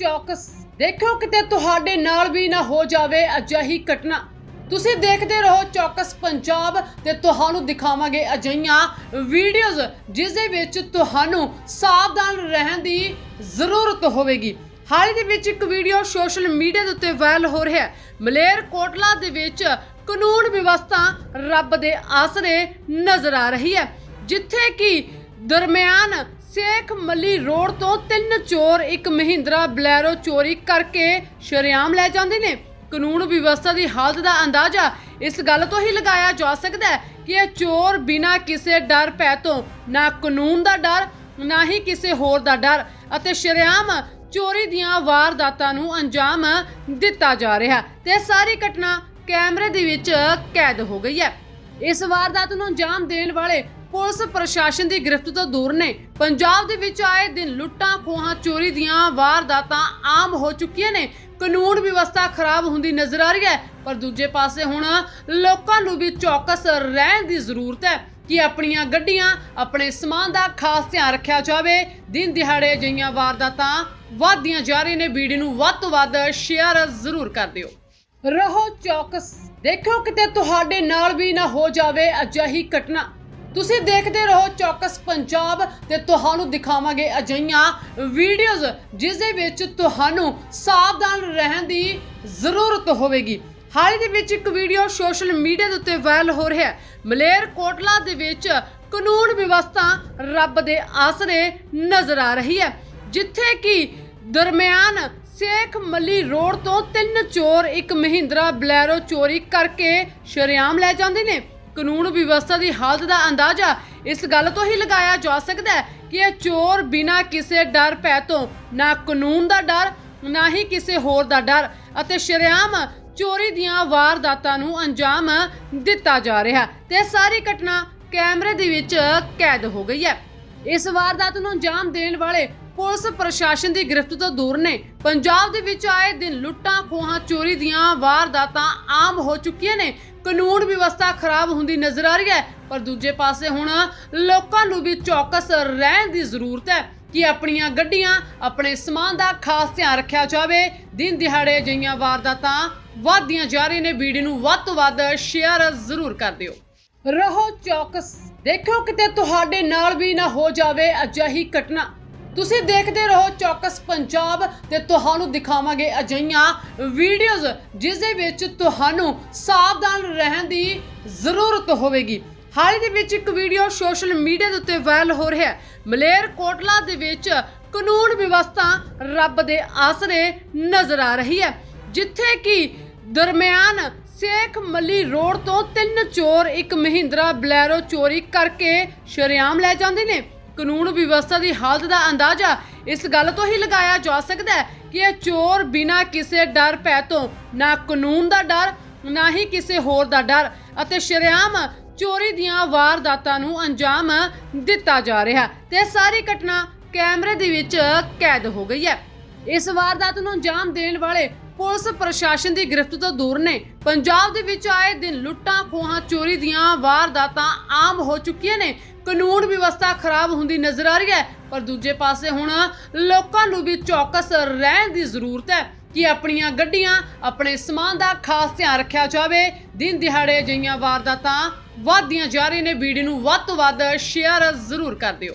ਚੌਕਸ। ਦੇਖੋ ਕਿਤੇ ਤੁਹਾਡੇ ਨਾਲ ਵੀ ਨਾ ਹੋ ਜਾਵੇ ਅਜਿਹੀ ਘਟਨਾ। ਤੁਸੀਂ ਦੇਖਦੇ ਰਹੋ ਚੌਕਸ ਪੰਜਾਬ ਤੇ ਤੁਹਾਨੂੰ ਦਿਖਾਵਾਂਗੇ ਅਜਈਆਂ ਵੀਡੀਓਜ਼ ਜਿਸ ਦੇ ਵਿੱਚ ਤੁਹਾਨੂੰ ਸਾਵਧਾਨ ਰਹਿਣ ਦੀ ਜ਼ਰੂਰਤ ਹੋਵੇਗੀ। ਹਾਲ ਦੇ ਵਿੱਚ ਇੱਕ ਵੀਡੀਓ ਸੋਸ਼ਲ ਮੀਡੀਆ ਦੇ ਉੱਤੇ ਵਾਇਰਲ ਹੋ ਰਿਹਾ ਹੈ। ਮਲੇਰ ਕੋਟਲਾ ਦੇ ਵਿੱਚ ਕਾਨੂੰਨ ਵਿਵਸਥਾ ਰੱਬ ਦੇ ਆਸਰੇ ਨਜ਼ਰ ਆ ਰਹੀ ਹੈ, ਜਿੱਥੇ ਕਿ ਦਰਮਿਆਨ ਸੇਖ ਮੱਲੀ ਰੋਡ ਤੋਂ ਤਿੰਨ ਚੋਰ ਇੱਕ ਮਹਿੰਦਰਾ ਬਲੈਰੋ ਚੋਰੀ ਕਰਕੇ ਸ਼ਰੇਆਮ ਲੈ ਜਾਂਦੇ ਨੇ। ਕਾਨੂੰਨ ਵਿਵਸਥਾ ਦੀ ਹਾਲਤ ਦਾ ਅੰਦਾਜ਼ਾ ਇਸ ਗੱਲ ਤੋਂ ਹੀ ਲਗਾਇਆ ਜਾ ਸਕਦਾ ਹੈ ਕਿ ਇਹ ਚੋਰ ਬਿਨਾਂ ਕਿਸੇ ਡਰ ਭੈ ਤੋਂ ਨਾ ਕਾਨੂੰਨ ਦਾ ਡਰ, ਨਾ ਹੀ ਕਿਸੇ ਹੋਰ ਦਾ ਡਰ ਅਤੇ ਸ਼ਰੇਆਮ ਚੋਰੀ ਦੀਆਂ ਵਾਰਦਾਤਾਂ ਨੂੰ ਅੰਜਾਮ ਦਿੱਤਾ ਜਾ ਰਿਹਾ ਤੇ ਇਹ ਸਾਰੀ ਘਟਨਾ ਕੈਮਰੇ ਦੇ ਵਿੱਚ ਕੈਦ ਹੋ ਗਈ ਹੈ। ਇਸ ਵਾਰਦਾਤ ਨੂੰ ਅੰਜਾਮ ਦੇਣ ਵਾਲੇ ਪੁਲਿਸ ਪ੍ਰਸ਼ਾਸਨ ਦੀ ਗ੍ਰਿਫਤ ਤੋਂ ਦੂਰ ਨੇ। ਪੰਜਾਬ ਦੇ ਵਿੱਚ ਆਏ ਦਿਨ ਲੁੱਟਾਂ, ਖੋਹਾਂ, ਚੋਰੀ ਦੀਆਂ ਵਾਰਦਾਤਾਂ ਆਮ ਹੋ ਚੁੱਕੀਆਂ ਨੇ। ਕਾਨੂੰਨ ਵਿਵਸਥਾ ਖਰਾਬ ਹੁੰਦੀ ਨਜ਼ਰ ਆ ਰਹੀ ਹੈ, ਪਰ ਦੂਜੇ ਪਾਸੇ ਹੁਣ ਲੋਕਾਂ ਨੂੰ ਵੀ ਚੌਕਸ ਰਹਿਣ ਦੀ ਜ਼ਰੂਰਤ ਹੈ ਕਿ ਆਪਣੀਆਂ ਗੱਡੀਆਂ, ਆਪਣੇ ਸਮਾਨ ਦਾ ਖਾਸ ਧਿਆਨ ਰੱਖਿਆ ਜਾਵੇ। ਦਿਨ ਦਿਹਾੜੇ ਜਿਹੀਆਂ ਵਾਰਦਾਤਾਂ ਵਧਦੀਆਂ ਜਾ ਰਹੀਆਂ ਨੇ। ਵੀਡੀਓ ਨੂੰ ਵੱਧ ਤੋਂ ਵੱਧ ਸ਼ੇਅਰ ਜ਼ਰੂਰ ਕਰ ਦਿਓ। ਰਹੋ ਚੌਕਸ। ਦੇਖੋ ਕਿਤੇ ਤੁਹਾਡੇ ਨਾਲ ਵੀ ਨਾ ਹੋ ਜਾਵੇ ਅਜਿਹੀ ਘਟਨਾ। ਤੁਸੀਂ ਦੇਖਦੇ ਰਹੋ ਚੌਕਸ ਪੰਜਾਬ ਤੇ ਤੁਹਾਨੂੰ ਦਿਖਾਵਾਂਗੇ ਅਜਈਆਂ ਵੀਡੀਓਜ਼ ਜਿਸ ਦੇ ਵਿੱਚ ਤੁਹਾਨੂੰ ਸਾਵਧਾਨ ਰਹਿਣ ਦੀ ਜ਼ਰੂਰਤ ਹੋਵੇਗੀ। ਹਾਲ ਹੀ ਦੇ ਵਿੱਚ ਇੱਕ ਵੀਡੀਓ ਸੋਸ਼ਲ ਮੀਡੀਆ ਦੇ ਉੱਤੇ ਵਾਇਰਲ ਹੋ ਰਿਹਾ ਹੈ। ਮਲੇਰ ਕੋਟਲਾ ਦੇ ਵਿੱਚ ਕਾਨੂੰਨ ਵਿਵਸਥਾ ਰੱਬ ਦੇ ਆਸਰੇ ਨਜ਼ਰ ਆ ਰਹੀ ਹੈ, ਜਿੱਥੇ ਕਿ ਦਰਮਿਆਨ ਸੇਖ ਮੱਲੀ ਰੋਡ ਤੋਂ ਤਿੰਨ ਚੋਰ ਇੱਕ ਮਹਿੰਦਰਾ ਬਲੈਰੋ ਚੋਰੀ ਕਰਕੇ ਸ਼ਰੇਆਮ ਲੈ ਜਾਂਦੇ ਨੇ। ਕਾਨੂੰਨ ਵਿਵਸਥਾ ਦੀ ਹਾਲਤ ਦਾ ਅੰਦਾਜ਼ਾ ਇਸ ਗੱਲ ਤੋਂ ਹੀ ਲਗਾਇਆ ਜਾ ਸਕਦਾ ਹੈ ਕਿ ਇਹ ਚੋਰ ਬਿਨਾਂ ਕਿਸੇ ਡਰ ਭੈ ਤੋਂ ਨਾ ਕਾਨੂੰਨ ਦਾ ਡਰ, ਨਾ ਹੀ ਕਿਸੇ ਹੋਰ ਦਾ ਡਰ ਅਤੇ ਸ਼ਰੇਆਮ ਚੋਰੀ ਦੀਆਂ ਵਾਰਦਾਤਾਂ ਨੂੰ ਅੰਜਾਮ ਦਿੱਤਾ ਜਾ ਰਿਹਾ ਤੇ ਸਾਰੀ ਘਟਨਾ ਕੈਮਰੇ ਦੇ ਵਿੱਚ ਕੈਦ ਹੋ ਗਈ ਹੈ। ਇਸ ਵਾਰਦਾਤ ਨੂੰ ਅੰਜਾਮ ਦੇਣ ਵਾਲੇ ਪੁਲਿਸ ਪ੍ਰਸ਼ਾਸਨ ਦੀ ਗ੍ਰਿਫਤ ਤੋਂ ਦੂਰ ਨੇ। ਪੰਜਾਬ ਦੇ ਵਿੱਚ ਆਏ ਦਿਨ ਲੁੱਟਾਂ, ਖੋਹਾਂ, ਚੋਰੀ ਦੀਆਂ ਵਾਰਦਾਤਾਂ ਆਮ ਹੋ ਚੁੱਕੀਆਂ ਨੇ। ਕਾਨੂੰਨ ਵਿਵਸਥਾ ਖਰਾਬ ਹੁੰਦੀ ਨਜ਼ਰ ਆ ਰਹੀ ਹੈ, ਪਰ ਦੂਜੇ ਪਾਸੇ ਹੁਣ ਲੋਕਾਂ ਨੂੰ ਵੀ ਚੌਕਸ ਰਹਿਣ ਦੀ ਜ਼ਰੂਰਤ ਹੈ ਕਿ ਆਪਣੀਆਂ ਗੱਡੀਆਂ, ਆਪਣੇ ਸਮਾਨ ਦਾ ਖਾਸ ਧਿਆਨ ਰੱਖਿਆ ਜਾਵੇ। ਦਿਨ ਦਿਹਾੜੇ ਜਿਹੀਆਂ ਵਾਰਦਾਤਾਂ ਵਧਦੀਆਂ ਜਾ ਰਹੀਆਂ ਨੇ। ਵੀਡੀਓ ਨੂੰ ਵੱਧ ਤੋਂ ਵੱਧ ਸ਼ੇਅਰ ਜ਼ਰੂਰ ਕਰ ਦਿਓ। ਰਹੋ ਚੌਕਸ। ਦੇਖੋ ਕਿਤੇ ਤੁਹਾਡੇ ਨਾਲ ਵੀ ਨਾ ਹੋ ਜਾਵੇ ਅਜਿਹੀ ਘਟਨਾ। ਤੁਸੀਂ ਦੇਖਦੇ ਰਹੋ ਚੌਕਸ ਪੰਜਾਬ ਤੇ ਤੁਹਾਨੂੰ ਦਿਖਾਵਾਂਗੇ ਅਜਈਆਂ ਵੀਡੀਓਜ਼ ਜਿਸ ਦੇ ਵਿੱਚ ਤੁਹਾਨੂੰ ਸਾਵਧਾਨ ਰਹਿਣ ਦੀ ਜ਼ਰੂਰਤ ਹੋਵੇਗੀ। ਹਾਲ ਹੀ ਦੇ ਵਿੱਚ ਇੱਕ ਵੀਡੀਓ ਸੋਸ਼ਲ ਮੀਡੀਆ ਦੇ ਉੱਤੇ ਵਾਇਰਲ ਹੋ ਰਿਹਾ ਹੈ। ਮਲੇਰ ਕੋਟਲਾ ਦੇ ਵਿੱਚ ਕਾਨੂੰਨ ਵਿਵਸਥਾ ਰੱਬ ਦੇ ਆਸਰੇ ਨਜ਼ਰ ਆ ਰਹੀ ਹੈ। ਜਿੱਥੇ ਕਿ ਦਰਮਿਆਨ ਸੇਖ ਮੱਲੀ ਰੋਡ ਤੋਂ ਤਿੰਨ ਚੋਰ ਇੱਕ ਮਹਿੰਦਰਾ ਬਲੈਰੋ ਚੋਰੀ ਕਰਕੇ ਸ਼ਰੇਆਮ ਲੈ ਜਾਂਦੇ ਨੇ। ਕਾਨੂੰਨ ਵਿਵਸਥਾ ਦੀ ਹਾਲਤ ਦਾ ਅੰਦਾਜ਼ਾ ਇਸ ਗੱਲ ਤੋਂ ਹੀ ਲਗਾਇਆ ਜਾ ਸਕਦਾ ਹੈ ਕਿ ਇਹ ਚੋਰ ਬਿਨਾਂ ਕਿਸੇ ਡਰ ਭੈ ਤੋਂ ਨਾ ਕਾਨੂੰਨ ਦਾ ਡਰ, ਨਾ ਹੀ ਕਿਸੇ ਹੋਰ ਦਾ ਡਰ ਅਤੇ ਸ਼ਰੇਆਮ ਚੋਰੀ ਦੀਆਂ ਵਾਰਦਾਤਾਂ ਨੂੰ ਅੰਜਾਮ ਦਿੱਤਾ ਜਾ ਰਿਹਾ ਤੇ ਇਹ ਸਾਰੀ ਘਟਨਾ ਕੈਮਰੇ ਦੇ ਵਿੱਚ ਕੈਦ ਹੋ ਗਈ ਹੈ। ਇਸ ਵਾਰਦਾਤ ਨੂੰ ਅੰਜਾਮ ਦੇਣ ਵਾਲੇ ਪੁਲਿਸ ਪ੍ਰਸ਼ਾਸਨ ਦੀ ਗ੍ਰਿਫਤ ਤੋਂ ਦੂਰ ਨੇ। ਪੰਜਾਬ ਦੇ ਵਿੱਚ ਆਏ ਦਿਨ ਲੁੱਟਾਂ, ਖੋਹਾਂ, ਚੋਰੀ ਦੀਆਂ ਵਾਰਦਾਤਾਂ ਆਮ ਹੋ ਚੁੱਕੀਆਂ ਨੇ। ਕਾਨੂੰਨ ਵਿਵਸਥਾ ਖਰਾਬ ਹੁੰਦੀ ਨਜ਼ਰ ਆ ਰਹੀ ਹੈ, ਪਰ ਦੂਜੇ ਪਾਸੇ ਹੁਣ ਲੋਕਾਂ ਨੂੰ ਵੀ ਚੌਕਸ ਰਹਿਣ ਦੀ ਜ਼ਰੂਰਤ ਹੈ ਕਿ ਆਪਣੀਆਂ ਗੱਡੀਆਂ, ਆਪਣੇ ਸਮਾਨ ਦਾ ਖਾਸ ਧਿਆਨ ਰੱਖਿਆ ਜਾਵੇ। ਦਿਨ ਦਿਹਾੜੇ ਜਿਹੀਆਂ ਵਾਰਦਾਤਾਂ ਵਧਦੀਆਂ ਜਾ ਰਹੀਆਂ ਨੇ। ਵੀਡੀਓ ਨੂੰ ਵੱਧ ਤੋਂ ਵੱਧ ਸ਼ੇਅਰ ਜ਼ਰੂਰ ਕਰ ਦਿਓ।